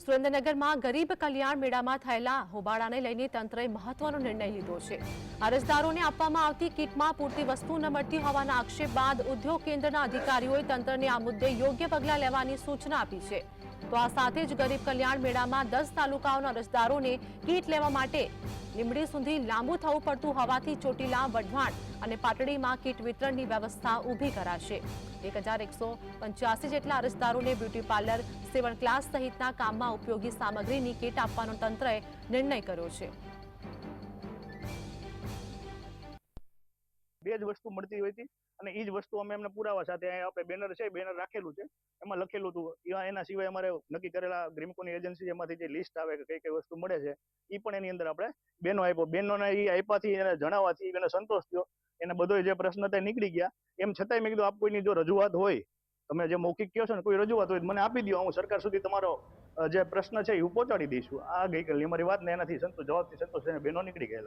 સુરેન્દ્રનગરમાં ગરીબ કલ્યાણ મેળામાં થયેલા હોબાળાને લઈને તંત્રએ મહત્વનો નિર્ણય લીધો છે. અરજદારોને આપવામાં આવતી કીટમાં પૂરતી વસ્તુ ન મળતી હોવાના આક્ષેપ બાદ ઉદ્યોગ કેન્દ્રના અધિકારીઓએ તંત્રને આ મુદ્દે યોગ્ય પગલાં લેવાની સૂચના આપી છે. તો આ સાથે જ ગરીબ કલ્યાણ મેળામાં દસ તાલુકાઓના અરજદારોને કીટ લેવા માટે લીંબડી સુધી લાંબુ થવું પડતું હોવાથી ચોટીલા, વઢવાણ અને પાટડીમાં કીટ વિતરણની વ્યવસ્થા ઊભી કરાશે. એક હજાર એકસો પંચ્યાસી જેટલા અરજદારોને બ્યુટી પાર્લર, સેવન ક્લાસ સહિતના કામમાં ઉપયોગી સામગ્રીની કીટ આપવાનો તંત્રએ નિર્ણય કર્યો છે. જ વસ્તુ મળતી હોય હતી અને એ જ વસ્તુ અમે એમને પુરાવા સાથે આપણે બેનર છે બેનર રાખેલું છે. એમાં લખેલું હતું એના સિવાય અમારે નક્કી કરેલા ગ્રીમકોની એજન્સી એમાંથી જે લિસ્ટ આવે કે કઈ કઈ વસ્તુ મળે છે એ પણ એની અંદર આપણે બેનો આપ્યો. બેનોને એ આપ્યાથી એને જણાવવાથી એને સંતોષ થયો. એને બધો જે પ્રશ્ન તે નીકળી ગયા. એમ છતાંય મેં કીધું, આપ કોઈની જો રજૂઆત હોય, તમે જે મૌખિક કહો છો ને, કોઈ રજૂઆત હોય મને આપી દો હું સરકાર સુધી તમારો જે પ્રશ્ન છે એ પહોંચાડી દઈશું. આ ગઈકાલની અમારી વાત ને એનાથી સંતોષ જવાબથી સંતોષ બેનો નીકળી ગયેલા.